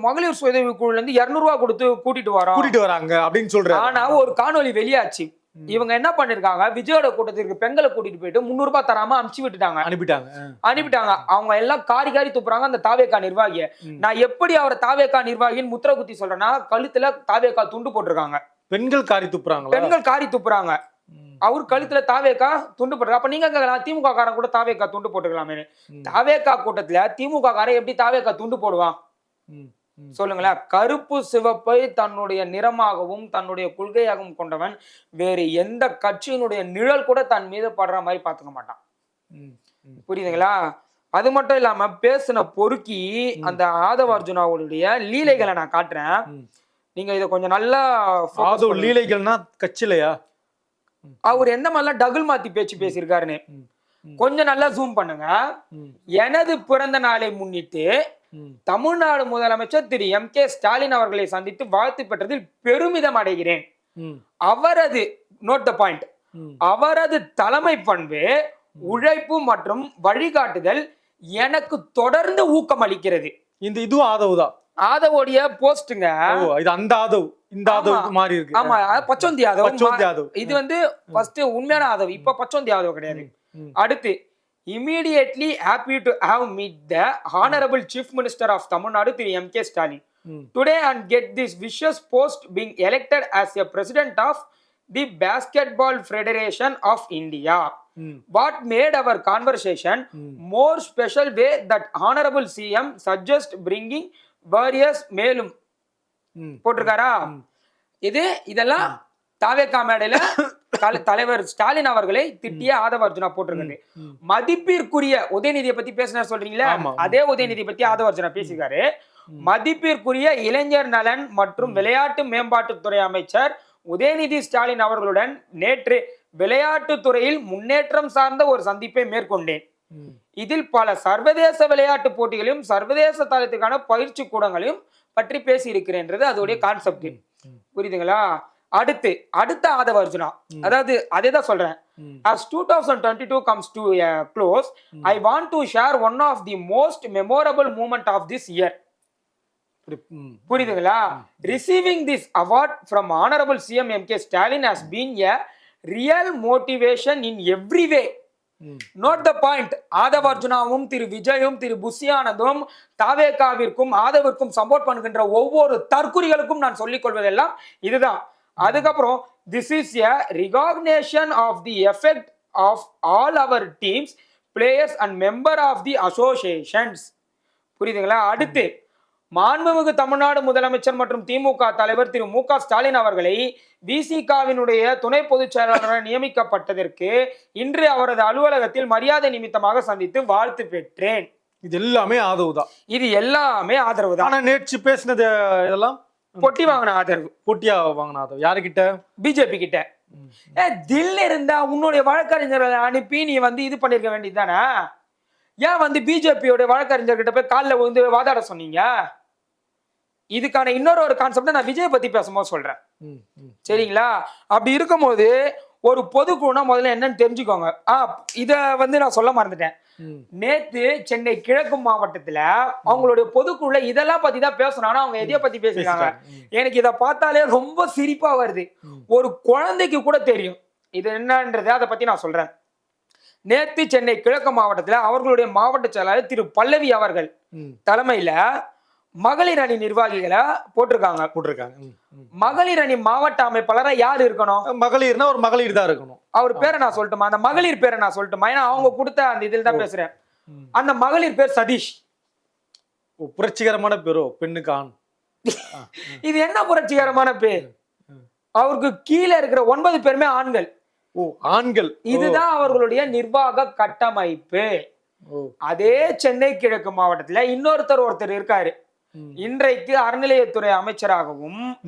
[SPEAKER 1] மகளிர் சுய உதவி குழுல இருந்து இருநூறு ரூபாய் கொடுத்து கூட்டிட்டு வரோம்.
[SPEAKER 2] கூட்டிட்டு வராங்க அப்படின்னு சொல்றாரு.
[SPEAKER 1] ஆனா ஒரு காணொளி வெளியாச்சு. இவங்க என்ன பண்ணிருக்காங்க? விஜயோட கூட்டத்திற்கு பெண்களை கூட்டிட்டு போயிட்டு முந்நூறு ரூபாய் தராம அனுப்பிச்சு விட்டுட்டாங்க.
[SPEAKER 2] அனுப்பிட்டாங்க.
[SPEAKER 1] அனுப்பிட்டாங்க. அவங்க எல்லாம் காரி காரி துப்புறாங்க அந்த தாவேக்கா நிர்வாகிய. நான் எப்படி அவரை தாவேக்கா நிர்வாகின்னு முத்திர குத்தி சொல்றேன்னா கழுத்துல தாவேக்கா துண்டு போட்டிருக்காங்க.
[SPEAKER 2] பெண்கள் காரி துப்புறாங்களா?
[SPEAKER 1] பெண்கள் காரி துப்புறாங்க. அவர் கழுத்துல தாவேக்கா துண்டு போட்டுருக்காங்க அப்ப நீங்க திமுக காரன் கூட தாவேக்கா துண்டு போட்டுக்கலாமே. தாவேக்கா கூட்டத்துல திமுக காரன் எப்படி தாவேக்கா துண்டு போடுவான். சொல்லுங்களேன். கருப்பு சிவப்பை தன்னுடைய நிறமாகவும் தன்னுடைய கொள்கையாகவும் கொண்டவன் வேறு எந்த கட்சியினுடைய நிழல் கூட தன் மீது படுற மாதிரி பார்த்துக்க மாட்டான். புரியுதுங்களா? அது மட்டும் இல்லாம பேசின பொறுக்கி அந்த ஆதவ அர்ஜுனாவுடைய லீலைகளை நான் காட்டுறேன். நீங்க இதை கொஞ்சம் நல்லா.
[SPEAKER 2] லீலைகள்னா கட்சிலையா?
[SPEAKER 1] அவர் எந்த மாதிரிலாம் டகுல் மாத்தி பேச்சு பேசியிருக்காருன்னு. கொஞ்சம் நல்லா ஜூம் பண்ணுங்க. எனது பிறந்த நாளை முன்னிட்டு தமிழ்நாடு முதலமைச்சர் திரு எம் கே ஸ்டாலின் அவர்களை சந்தித்து வாழ்த்து பெற்றதில் பெருமிதம் அடைகிறேன். அவரது நோட் த பாயிண்ட். அவரது தலைமை பண்பு உழைப்பு மற்றும் வழிகாட்டுதல் எனக்கு தொடர்ந்து ஊக்கம் அளிக்கிறது.
[SPEAKER 2] இந்த இதுவும் ஆதவுதான்
[SPEAKER 1] ஆதவோடைய போஸ்ட்டுங்க
[SPEAKER 2] ஓ இது அந்த ஆதவ் இந்த ஆதவ். மாறி இருக்கு.
[SPEAKER 1] ஆமா பச்சோந்தி யாதவ்
[SPEAKER 2] பச்சோந்தி.
[SPEAKER 1] இது வந்து ஃபர்ஸ்ட் உண்மையான ஆதவ் இப்ப பச்சோந்தி யாதவ் கிடையாது. அடுத்து immediately happy to have meet the honourable chief minister of Tamil Nadu Thiru M K Stalin today and get this wishes post being elected as a president of the basketball federation of india
[SPEAKER 2] ம்,
[SPEAKER 1] what made our conversation
[SPEAKER 2] ம்.
[SPEAKER 1] more special way that honorable cm suggest bringing various மேலும். போட்டிருக்காரா இது இதெல்லாம் தாவேக்கா மேடையில தலைவர் ஸ்டாலின் அவர்களை திட்டிய ஆதவ அர்ஜுனா போட்டிருக்காரு. மதிப்பிற்குரிய உதயநிதியை பத்தி பேசினார் சொல்றீங்களா. அதே உதயநிதி பத்தி ஆதவ அர்ஜுனா பேசியிருக்காரு. மதிப்பிற்குரிய இளைஞர் நலன் மற்றும் விளையாட்டு மேம்பாட்டுத்துறை அமைச்சர் உதயநிதி ஸ்டாலின் அவர்களுடன் நேற்று விளையாட்டுத் துறையில் முன்னேற்றம் சார்ந்த ஒரு சந்திப்பை மேற்கொண்டேன். இதில் பல சர்வதேச விளையாட்டு போட்டிகளையும் சர்வதேச தளத்துக்கான பயிற்சி கூடங்களையும் பற்றி பேசியிருக்கிறேன்றது அதோடைய கான்செப்ட் புரியுதுங்களா? அடுத்து அடுத்த ஆதவ அர்ஜுனா அதாவது அதே தான் சொல்றேன்
[SPEAKER 2] ம்.
[SPEAKER 1] as 2022 comes to a close i want to share one of the most memorable moment of this year
[SPEAKER 2] இப்படி, ம்.
[SPEAKER 1] புரியுதுங்களா receiving this award from honorable cm mk stalin has been a real motivation in every way
[SPEAKER 2] ம்.
[SPEAKER 1] Note the point Aadhav அர்ஜுனாவும் திரு விஜயும் திரு புஷியானதும் தாவேகாவிற்கும் ஆதவிற்கும் support பண்ணுகின்ற ஒவ்வொரு தற்குறிகளுக்கும் நான் சொல்லிக் கொள்வதெல்லாம் இதுதான் அதுக்கப்புறம் this is a recognition of the effect of all our teams players and member of the associations புரியுதுங்களா? அடுத்து மாண்புமிகு தமிழ்நாடு முதலமைச்சர் மற்றும் திமுக தலைவர் திரு மு க ஸ்டாலின் அவர்களை விசிகாவினுடைய துணை பொதுச் செயலாளராக நியமிக்கப்பட்டதற்கு இன்று அவரது அலுவலகத்தில் மரியாதை நிமித்தமாக சந்தித்து வாழ்த்து பெற்றேன்.
[SPEAKER 2] இது எல்லாமே ஆதவ் தான்
[SPEAKER 1] இது எல்லாமே ஆதரவு தான்
[SPEAKER 2] ஆனா நேற்று பேசினது இதெல்லாம்?
[SPEAKER 1] பொட்டி வாங்கின ஆதரவு.
[SPEAKER 2] போட்டியா வாங்கின ஆதவ் யாருக்கிட்ட?
[SPEAKER 1] பிஜேபி கிட்ட. ஏ தில் இருந்தா உன்னுடைய வழக்கறிஞர்களை அனுப்பி நீ வந்து இது பண்ணிருக்க வேண்டியதுதானே? ஏன் வந்து பிஜேபியோட வழக்கறிஞர்கிட்ட போய் காலில் விழுந்து வாதாட சொன்னீங்க? இதுக்கான இன்னொரு ஒரு கான்செப்ட் நான் விஜய் பத்தி பேசும்போது சொல்றேன். சரிங்களா? அப்படி இருக்கும்போது ஒரு பொதுக்குழுனா முதல்ல என்னன்னு தெரிஞ்சுக்கோங்க. ஆ இத வந்து நான் சொல்ல மறந்துட்டேன். நேத்து சென்னை கிழக்கு மாவட்டத்துல அவங்களுடைய பொதுக்குழுல இதெல்லாம் பத்தி தான் பேசணும். ஆனா அவங்க எதைய பத்தி பேசிருக்காங்க. எனக்கு இத பார்த்தாலே ரொம்ப சிரிப்பா வருது. ஒரு குழந்தைக்கு கூட தெரியும். இது என்னன்றது அதை பத்தி நான் சொல்றேன். நேத்து சென்னை கிழக்கு மாவட்டத்துல அவர்களுடைய மாவட்ட செயலாளர் திரு பல்லவி அவர்கள். தலைமையில மகளிர் அணி நிர்வாகிகளை போட்டிருக்காங்க.
[SPEAKER 2] போட்டிருக்காங்க.
[SPEAKER 1] மகளிர் அணி மாவட்ட அமைப்பாளரா யார் இருக்கணும்?
[SPEAKER 2] மகளிர்னா ஒரு மகளிர் தான் இருக்கணும்.
[SPEAKER 1] அவர் பேரை நான் சொல்லட்டுமா? அந்த மகளிர் பேரை நான் சொல்லட்டுமா? ஏன்னா அவங்க கொடுத்த அந்த இதில் தான் பேசுறேன். அந்த மகளிர் பேர் சதீஷ்.
[SPEAKER 2] புரட்சிகரமான பேரோ? பெண்ணுக்கு? ஆண்
[SPEAKER 1] இது என்ன புரட்சிகரமான பேர்? அவருக்கு கீழே இருக்கிற ஒன்பது பேருமே ஆண்கள்.
[SPEAKER 2] ஓ ஆண்கள்.
[SPEAKER 1] இதுதான் அவர்களுடைய நிர்வாக கட்டமைப்பு. அதே சென்னை கிழக்கு மாவட்டத்துல இன்னொருத்தர் ஒருத்தர் இருக்காரு. இன்றைக்கு அறநிலையத்துறை அமைச்சராகவும்.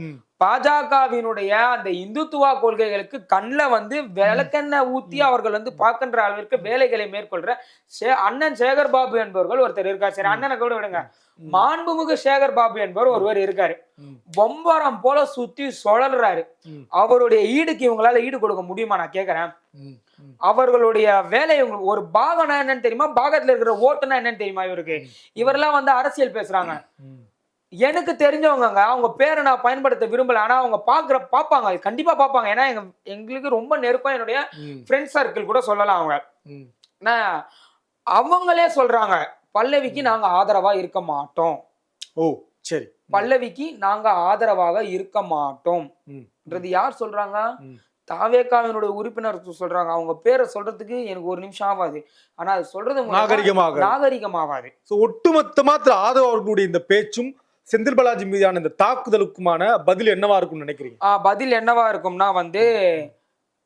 [SPEAKER 1] பாஜகவினுடைய அந்த இந்துத்துவா கொள்கைகளுக்கு கண்ணில் வந்து விளக்கெண்ணெய் ஊத்தி அவர்கள் வந்து பார்க்கின்ற அளவிற்கு வேலைகளை மேற்கொள்ற சே- அண்ணன் சேகர் பாபு என்பவர்கள் ஒருத்தர் இருக்கார். சரி அண்ணனை கூட விடுங்க. மாண்புமிகு சேகர் பாபு என்பவர் ஒருவர் இருக்காரு. பொம்பரம் போல சுத்தி சுழல்றாரு. அவருடைய ஈடுக்கு இவங்களால ஈடு கொடுக்க முடியுமா நான் கேக்குறேன். அவர்களுடைய வேலை ஒரு பாகம்னா என்னன்னு தெரியுமா? பாகத்துல இருக்கிற ஓட்டுனா என்னன்னு தெரியுமா இவருக்கு? இவரெல்லாம் வந்து அரசியல் பேசுறாங்க. எனக்கு தெரிஞ்சவங்கங்க அவங்க பேரை நான் பயன்படுத்த விரும்பல. ஆனா அவங்க பாக்குற பாப்பாங்க. கண்டிப்பா பாப்பாங்க. ஏன்னா எங்க எங்களுக்கு ரொம்ப நெருக்கம். என்னுடைய ஃப்ரெண்ட் சர்க்கிள் கூட சொல்லலாம் அவங்க. அவங்களே சொல்றாங்க பல்லவிக்கு நாங்க ஆதரவா இருக்க மாட்டோம்.
[SPEAKER 2] ஓ சரி.
[SPEAKER 1] பல்லவிக்கு நாங்க ஆதரவாக இருக்க மாட்டோம். யார் சொல்றாங்க. தாவேக்காவினுடைய உறுப்பினர் சொல்றாங்க. அவங்க பேரை சொல்றதுக்கு எனக்கு ஒரு நிமிஷம் ஆகாது ஆனா அது சொல்றது
[SPEAKER 2] நாகரிகமாக
[SPEAKER 1] நாகரிகமாகாது.
[SPEAKER 2] ஸோ ஒட்டுமொத்தமா திரு ஆதவ் அவர்களுடைய இந்த பேச்சும் செந்தில் பாலாஜி மீதான இந்த தாக்குதலுக்குமான பதில் என்னவா இருக்கும்னு நினைக்கிறீங்க?
[SPEAKER 1] ஆ, பதில் என்னவா இருக்கும்னா வந்து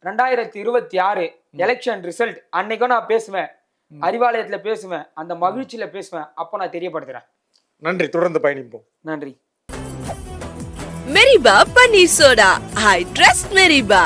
[SPEAKER 1] ரெண்டாயிரத்தி இருபத்தி ஆறு எலெக்ஷன் ரிசல்ட் அன்னைக்கும் நான் பேசுவேன். அறிவாலயத்துல பேசுவேன். அந்த மகிழ்ச்சியில பேசுவேன். அப்போ நான் தெரியப்படுத்துறேன்.
[SPEAKER 2] நன்றி. தொடர்ந்து பயணிப்போம்.
[SPEAKER 1] நன்றி.
[SPEAKER 3] Meriba Paneer Soda. I trust Meriba.